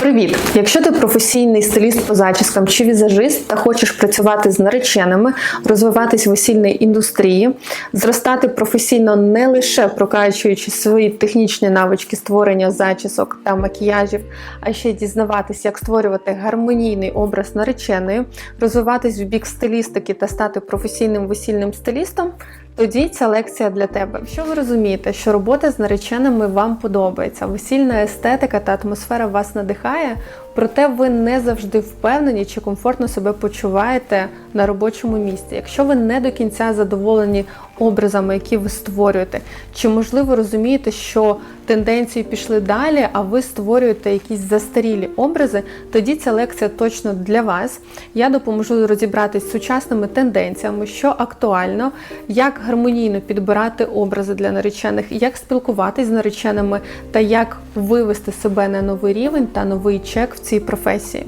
Привіт! Якщо ти професійний стиліст по зачіскам чи візажист та хочеш працювати з нареченими, розвиватись в весільній індустрії, зростати професійно не лише прокачуючи свої технічні навички створення зачісок та макіяжів, а ще й дізнаватись, як створювати гармонійний образ нареченої, розвиватись в бік стилістики та стати професійним весільним стилістом. Тоді ця лекція для тебе. Якщо ви розумієте, що робота з нареченими вам подобається, весільна естетика та атмосфера вас надихає, проте ви не завжди впевнені чи комфортно себе почуваєте на робочому місці. Якщо ви не до кінця задоволені образами, які ви створюєте, чи можливо розумієте, що тенденції пішли далі, а ви створюєте якісь застарілі образи, тоді ця лекція точно для вас. Я допоможу розібратись з сучасними тенденціями, що актуально, як гармонійно підбирати образи для наречених, як спілкуватись з нареченими та як вивести себе на новий рівень та новий чек в цій професії.